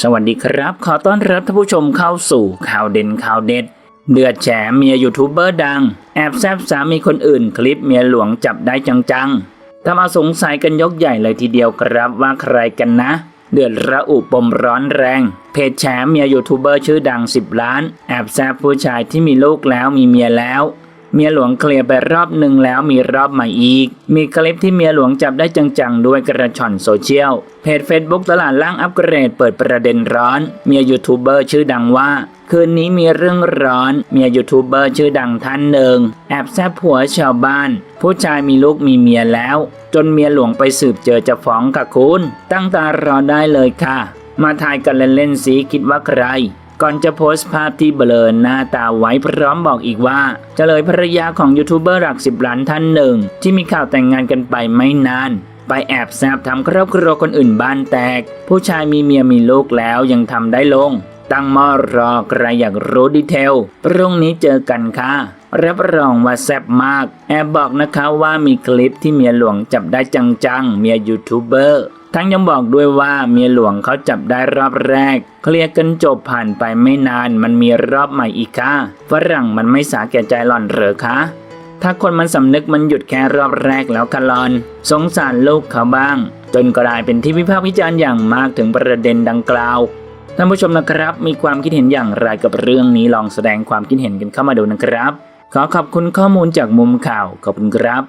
สวัสดีครับ ขอต้อนรับท่านผู้ชมเข้าสู่ข่าวเด่นข่าวเด็ด เดือดแฉเมียยูทูบเบอร์ดัง แอบแซบสามีคนอื่น คลิปเมียหลวงจับได้จังๆทำเอาสงสัยกันยกใหญ่เลยทีเดียวครับว่าใครกันนะ เดือดระอุปมร้อนแรง เพจแฉเมียยูทูบเบอร์ชื่อดัง 10 ล้าน แอบแซบผู้ชายที่มีลูกแล้วมีเมียแล้ว เมียหลวงเคลียร์ไปรอบหนึ่งแล้วมีรอบใหม่อีก มีคลิปที่เมียหลวงจับได้จังๆ ด้วยกระชอนโซเชียล เพจ Facebook ตลาดล่างอัปเกรดเปิดประเด็นร้อน เมียยูทูบเบอร์ชื่อดังว่า คืนนี้มีเรื่องร้อน เมียยูทูบเบอร์ชื่อดังท่านหนึ่ง แอบแซบผัวชาวบ้าน ผู้ชายมีลูกมีเมียแล้ว จนเมียหลวงไปสืบเจอจะฟ้องกับคุณ ตั้งตารอได้เลยค่ะ มาทายกันเล่นๆสิคิดว่าใคร ก่อนจะโพสต์ภาพที่เบลอหน้าตาไว้พร้อมบอกอีกว่าเลยภรรยาของยูทูบเบอร์หลักสิบล้านท่านหนึ่ง ที่มีข่าวแต่งงานกันไปไม่นานไปแอบแซบทำครอบครัวคนอื่นบ้านแตก ผู้ชายมีเมียมีลูกแล้วยังทำได้ลง ตั้งมอรอใครอยากรู้ดีเทลพรุ่งนี้เจอกันค่ะรับรองว่าแซ่บมาก แอบบอกนะคะว่ามีคลิปที่เมียหลวงจับได้จังๆ เมียยูทูบเบอร์ ทั้งยังบอกด้วยว่าเมียหลวงเขาจับได้รอบแรก เคลียร์กันจบผ่านไปไม่นานมันมีรอบใหม่อีกค่ะฝรั่งมันไม่สาแก่ใจหล่อนเหรอคะถ้าคนมันสำนึกมันหยุดแค่รอบแรกแล้วคะลอน สงสารลูกเขาบ้าง จนกลายเป็นที่วิพากษ์วิจารณ์อย่างมากถึงประเด็นดังกล่าวท่านผู้ชมนะครับมีความคิดเห็นอย่างไรกับเรื่องนี้ลองแสดงความคิดเห็นกันเข้ามาดูนะครับ ขอขอบคุณข้อมูลจากมุมข่าวขอบคุณครับ